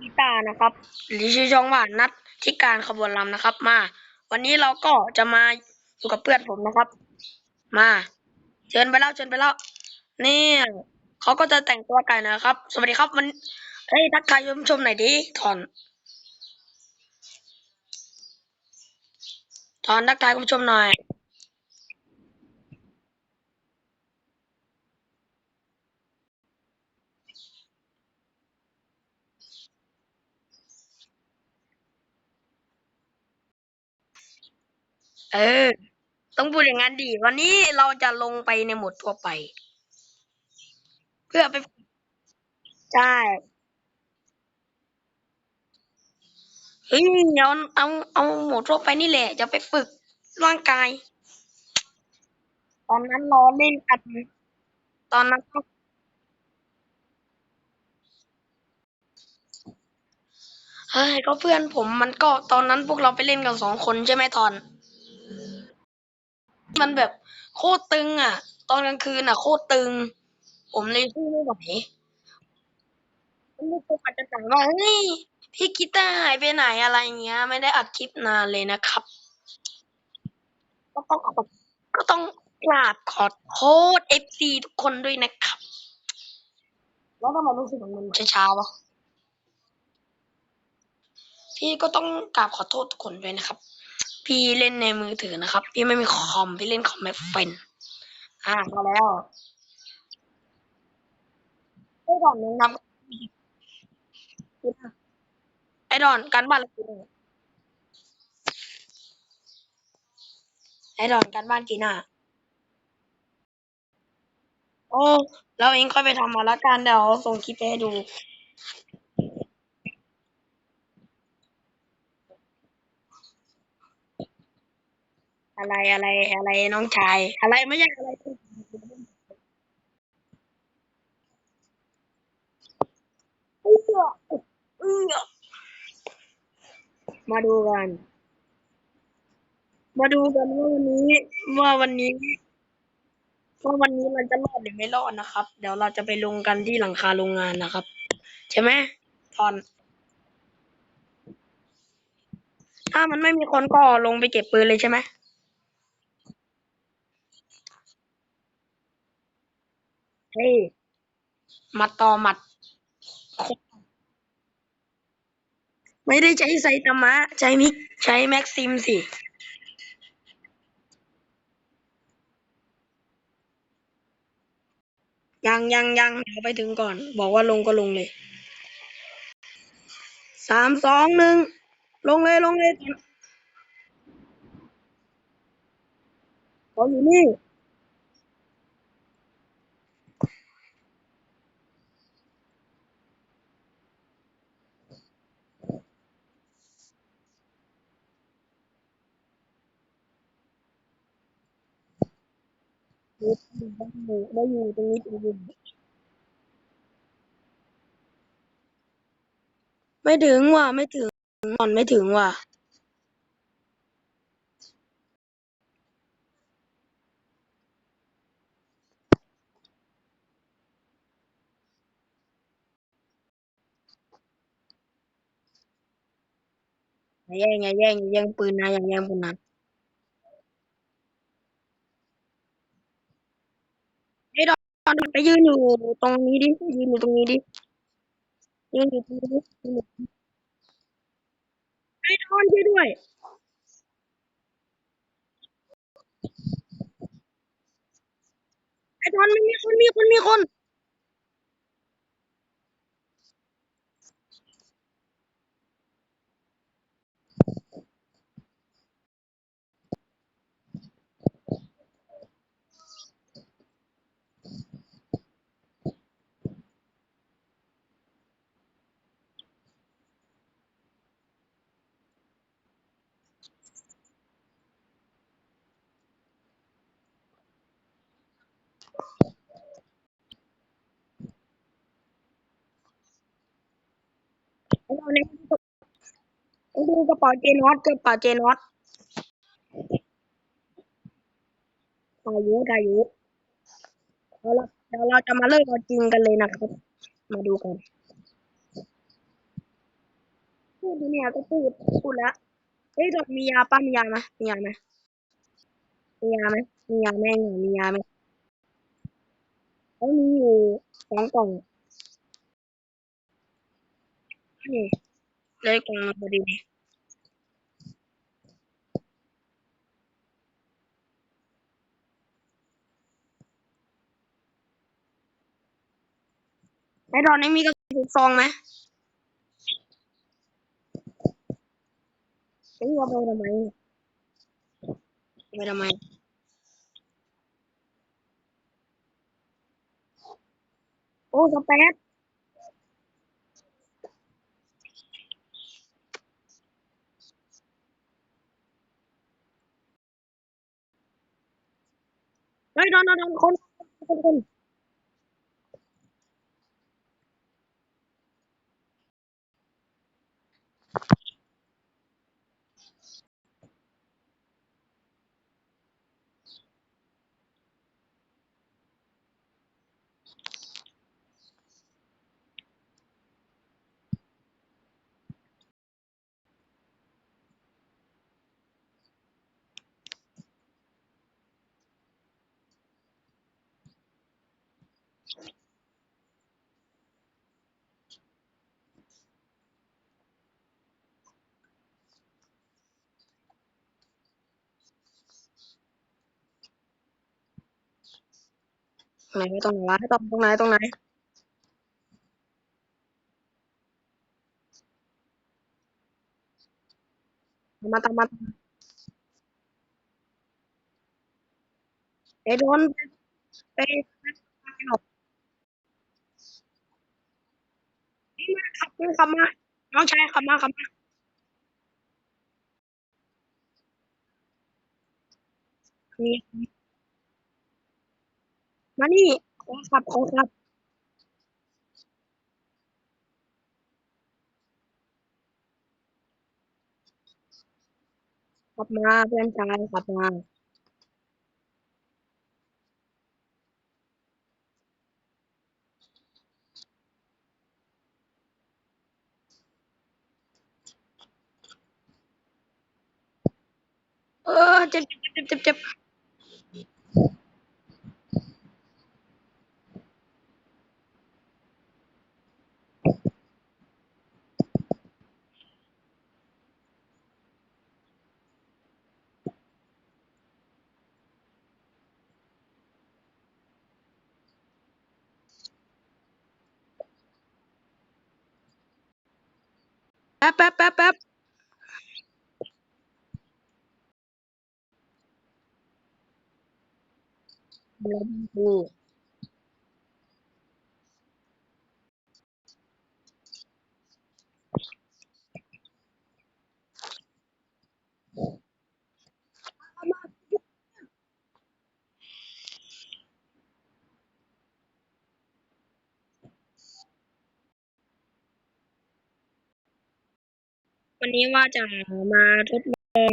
กีตาร์นะครับ หรือชื่อช่องว่านัดที่การขบวนลำนะครับ มา วันนี้เราก็จะมาอยู่กับเพื่อนผมนะครับ มา เชิญไปแล้วเชิญไปแล้วนี่เขาก็จะแต่งตัวไก่นะครับ สวัสดีครับวันเฮ้ยทักทายผู้ชมหน่อยดิถอนถอนทักทายคุณผู้ชมหน่อย เออ ต้องพูดอย่างนั้นดี วันนี้เราจะลงไปในหมดทั่วไป เพื่อไป ใช่ เฮ้ยเอาเอาเอาหมดทั่วไปนี่แหละ จะไปฝึกร่างกาย ตอนนั้นล้อเล่นกัน ตอนนั้นก็เฮ้ยก็เพื่อนผมมันก็ตอนนั้นพวกเราไปเล่นกันสองคนใช่ไหมตอน มันแบบโคตรตึงอะ ตอนกลางคืนอะ โคตรตึง ผมเลยสู้ไม่ไหวลูกก็อาจจะถามว่าเฮ้ยพี่กีตาร์หายไปไหนอะไรเงี้ย ไม่ได้อัดคลิปนานเลยนะครับ ก็ต้องขอก็ต้องกราบขอโทษเอฟซีทุกคนด้วยนะครับ แล้วทำไมรู้สึกเหมือนมันช้าๆวะพี่ก็ต้องกราบขอโทษทุกคนด้วยนะครับ พี่เล่นในมือถือนะครับ พี่ไม่มีคอม พี่เล่นคอมไม่เป็น อ่าพอแล้วไอ้ดอนแนะนำไอ้ดอนการบ้านกี่หน้าไอ้ดอนการบ้านกี่หน้าโอ้แล้วเองค่อยไปทำมาละกันเดี๋ยวส่งคลิปไปให้ดู อะไรอะไรอะไรน้องชาย อะไรไม่ใช่อะไรมาดูกัน มาดูกันว่าวันนี้ว่าวันนี้ว่าวันนี้มันจะรอดหรือไม่รอดนะครับ เดี๋ยวเราจะไปลงกันที่หลังคาโรงงานนะครับ ใช่ไหมทอน ถ้ามันไม่มีคนก็ลงไปเก็บปืนเลยใช่ไหม เฮ้ยหมัดต่อหมัด ไม่ได้ใช้ไซตามะ ใช้มิกใช้แม็กซิมสิ ยังยังยังเดี๋ยวไปถึงก่อน บอกว่าลงก็ลงเลย สามสองหนึ่ง ลงเลยลงเลยเขาอยู่นี่ ได้อยู่ตรงนี้ตรงนี้ไม่ถึงว่ะไม่ถึงก่อนไม่ถึงว่ะแย่งอย่าแย่งย่าแย่งปืนนะย่าแย่งปืนนะไอนไปยืนอยู่ตรงนี้ดิยืนอยู่ตรงนี้ดิยืนอยู่ตรงนี้ดิไอ้ดอนช่วยด้วย ไอ้ดอนมันมีคนมีคนมีคน ไอ้ดอนเนี่ยดูกระเป๋าเจนอตกระเป๋าเจนอตอายุอายุเดี๋ยวเราเดี๋ยวเราจะมาเริ่มเอาจริงกันเลยนะครับ มาดูกันพูดเนี่ยก็พูดพูดแล้วเฮ้ยดอกมียาป่ะมียาไหมมียาไหมมียาไหมมียาไหมมียาไหมเขามีอยู่สองกล่องนี่ เลยกล่องมาพอดีไอ้ดอนนี้มีกระสุนซองไหมเฮ้ยเอาไปทำไมไปทำไมโอ้สเปซ เฮ้ยโดนโดนโดนคนคนคน ไหนตรงไหนวะตรงตรงไหนตรงไหนตามมาตามมาไอ้โดนไปไปหลบ นี่มาขับมาน้องชายขับมาขับมานี่มานี่ของขับของขับขับมาเพื่อนชายขับมา เออเจ็บเจ็บ เจ็บเจ็บเจ็บแป๊บแป๊บแป๊บแป๊บแล้วดูวันนี้ว่าจะมาทดลอง